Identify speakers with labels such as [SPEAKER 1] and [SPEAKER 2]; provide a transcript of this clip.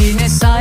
[SPEAKER 1] yine say